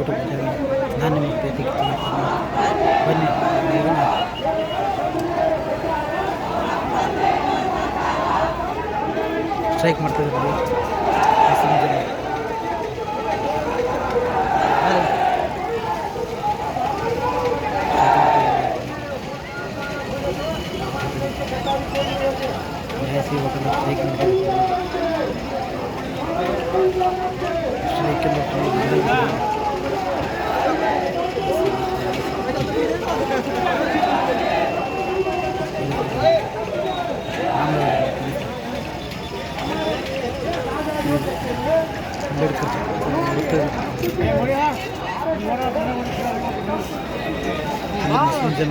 YouTube ನಾನು ನಿಮ್ಮ ಪ್ರೀತಿ ಬನ್ನಿ ಸ್ಟ್ರೈಕ್ ಮಾಡ್ತಿದ್ದೀವಿ ಸ್ಟ್ರೈಕ್ ಮಾಡ್ತಿದ್ದೀವಿ ಸ್ಟ್ರೈಕ್ ಅಂಬೇಡ್ಕರ್ ಮುಸ್ಲಿಂ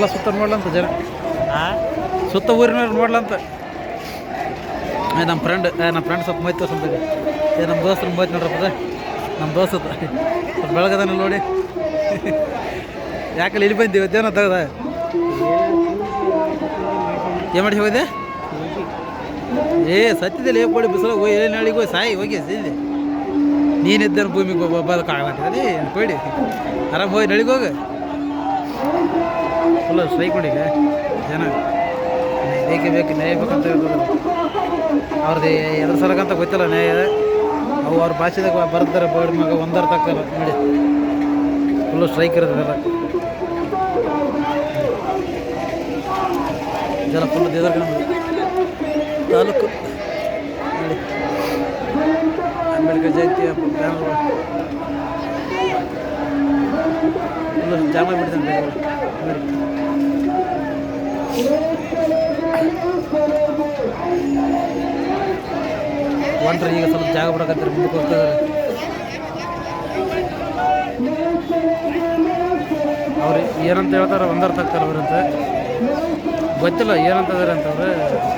ಎಲ್ಲ ಸುತ್ತ ನೋಡ್ಲಂತ ಜನ. ಸುತ್ತ ಊರಿನವ್ರು ನೋಡ್ಲಂತ. ನಮ್ಮ ಫ್ರೆಂಡ್ ನಮ್ಮ ಫ್ರೆಂಡ್ ಸ್ವಲ್ಪ ಮೈತ್ ಸ್ವಲ್ಪ ಏ ನಮ್ಮ ದೋಸ್ತ್ರ ಮೈತ್ ನೋಡ್ರಪ್ಪ. ನಮ್ಮ ದೋಸ್ತ ಸ್ವಲ್ಪ ಬೆಳಗದನ ನೋಡಿ. ಯಾಕಲ್ಲಿ ಇಲ್ಲಿ ಬಂದಿ ಇವತ್ತೇನೋ ತೆಗ್ದ? ಏನು ಮಾಡಿ ಹೋಗಿದೆ ಏ ಸತ್ತಿದೆ ಏ ಕೊಡಿ ಬಿಸಿಲು ಹೋಗಿ ಏನು ಹೇಳಿ ಹೋಗಿ ಸಾಯಿ ಹೋಗಿ ಸಿದ್ದೆ ನೀನಿದ್ದೇನು ಭೂಮಿಗೆ ಬದುಕಾಗತ್ತಿದೆ ಕೊಡಿ ಆರಾಮ್ ಹೋಗಿ ನಳಿಗೆ ಹೋಗು. ಫುಲ್ ಸ್ಟ್ರೈಕ್ ನೋಡಿ ಈಗ ಜನ ಬೇಕೇ ಬೇಕು, ನ್ಯಾಯ ಬೇಕಂತ ಹೇಳ್ತಾರೆ ಅವ್ರದ್ದು ಎದ್ರ ಸಲಕ್ಕಂತ ಗೊತ್ತಿಲ್ಲ ನ್ಯಾಯ. ಅವು ಅವ್ರ ಭಾಷೆದಾಗ ಬರ್ತಾರೆ ಬರ್ಡ್ ಮಗ ಒಂದರ ತಕ್ಕ ನೋಡಿ. ಫುಲ್ಲು ಸ್ಟ್ರೈಕ್ ಇರೋದೆಲ್ಲ ಜನ ಫುಲ್ ದೇದರ್ಕೊಂಡು ತಾಲೂಕು. ಅಂಬೇಡ್ಕರ್ ಜಯಂತಿ ಬ್ಯಾನರ್. ಫುಲ್ಲು ಜಾಮ ಬಿಡ್ತಾನೆ ನೋಡಿ. ಒಂಟ್ರೆ ಈಗ ಸ್ವಲ್ಪ ಜಾಗ ಬಿಡಕತ್ತಾರೆ ಮುಂದಕ್ಕೆ ಹೋಗ್ತಿದ್ದಾರೆ ಅವ್ರು ಏನಂತ ಹೇಳ್ತಾರೆ ಒಂದರ ತಗ್ತಾರೆ ಅವ್ರಂತ. ಗೊತ್ತಿಲ್ಲ ಏನಂತ ಇದಾರೆ ಅಂತಂದ್ರೆ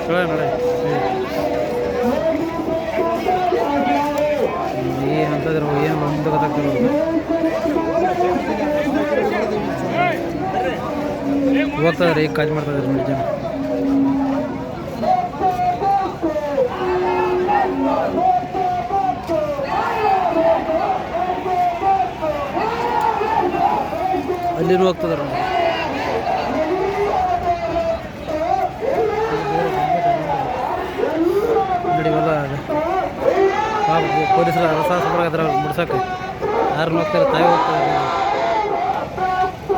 ಕೇಳೋಣ ನೋಡಿ ಏನಂತಂದ್ರೆ ಏನು ಮುಂದೆ ಗೊತ್ತಾಗ್ತಿಲ್ಲ. ಹೋಗ್ತದಾರೆ ಈಗ ಕಾಜ್ ಮಾಡ್ತಾ ಇದಾರೆ ನೋಡಿ ಜನ ಅಲ್ಲಿನೂ ಹೋಗ್ತದ ಪೊಲೀಸರ ನೋಡಿ ಇವೆಲ್ಲ ಪಾಪ ಪೊಲೀಸರು ರಸಾಸ ಬರಕತ್ತಾರ ಮುಡ್ಸಕ್ಕೆ. ಯಾರನ್ನ ಹೋಗ್ತಾರೆ ತಾಯಿ ಹೋಗ್ತಾರೆ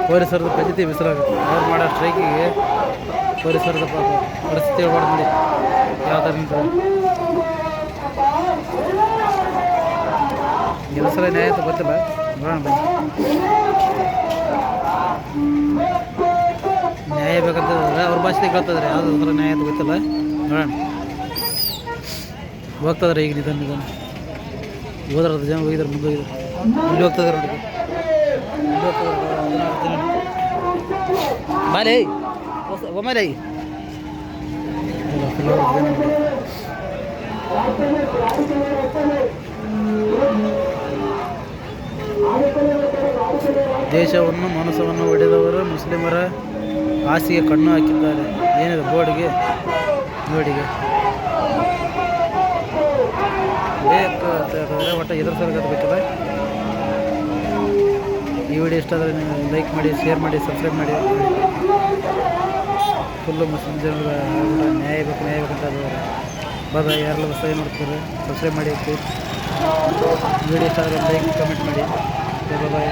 ಪೊಲೀಸರದ್ದು ಪರಿಸ್ಥಿತಿ ಬಿಸಿಲಾಗುತ್ತೆ. ಅವ್ರು ಮಾಡೋ ಸ್ಟ್ರೈಕಿಗೆ ಪರಿಸರದ ಪರಿಸ್ಥಿತಿ ಹೇಳ್ಬಾರ್ದು ಯಾವ ಥರ ಸಲ ನ್ಯಾಯ ಅಂತ ಗೊತ್ತಿಲ್ಲ. ನೋಡೋಣ ನ್ಯಾಯ ಬೇಕಂತ ಅವ್ರ ಭಾಷೆ ಕೇಳ್ತದ್ರೆ. ಯಾವ್ದು ಸಲ ನ್ಯಾಯ ಅಂತ ಗೊತ್ತಿಲ್ಲ. ನೋಡೋಣ. ಹೋಗ್ತದ್ರೆ ಈಗ ನಿಧಾನ ನಿಧಾನ. ಹೋದ್ರ ಜನ ಹೋಗಿದ್ರೆ, ಮುಂದೆ ಹೋಗಿದ್ರು. ಇಲ್ಲಿ ಹೋಗ್ತದ್ರೆ ನೋಡಿ. ಇಲ್ಲಿ ಹೋಗ್ತದಾರೆ. ಬಾಲೇ ಒಮ್ಮೆಲೆ ದೇಶವನ್ನು, ಮನಸ್ಸನ್ನು ಒಡೆದವರು ಮುಸ್ಲಿಮರ ಆಸೆಗೆ ಕಣ್ಣು ಹಾಕಿದ್ದಾರೆ. ಏನಿದೆ, ಬೋರ್ಡ್ಗೆ? ಬೋರ್ಡಿಗೆ. ಒಟ್ಟು ಎದುರು ಸರ್ಗದ ಬೇಕಲ್ಲ ಈ ವಿಡಿಯೋ ಇಷ್ಟ ಆದರೆ ನೀವು ಲೈಕ್ ಮಾಡಿ, ಶೇರ್ ಮಾಡಿ, ಸಬ್ಸ್ಕ್ರೈಬ್ ಮಾಡಿ. ಫುಲ್ಲು ಮುಸ್ಲಿಂ ಜನರ ನ್ಯಾಯ ಬೇಕು, ನ್ಯಾಯ ಬೇಕಂತ ಅಂತ ಬದ ಯಾರೆಲ್ಲ ಹೊಸ ನೋಡ್ತಾರೆ ಸಬ್ಸ್ಕ್ರೈಬ್ ಮಾಡಿ ವಿಡಿಯೋ ಇಷ್ಟ ಆದರೆ ಲೈಕ್ ಕಮೆಂಟ್ ಮಾಡಿ. ಬಾಯ್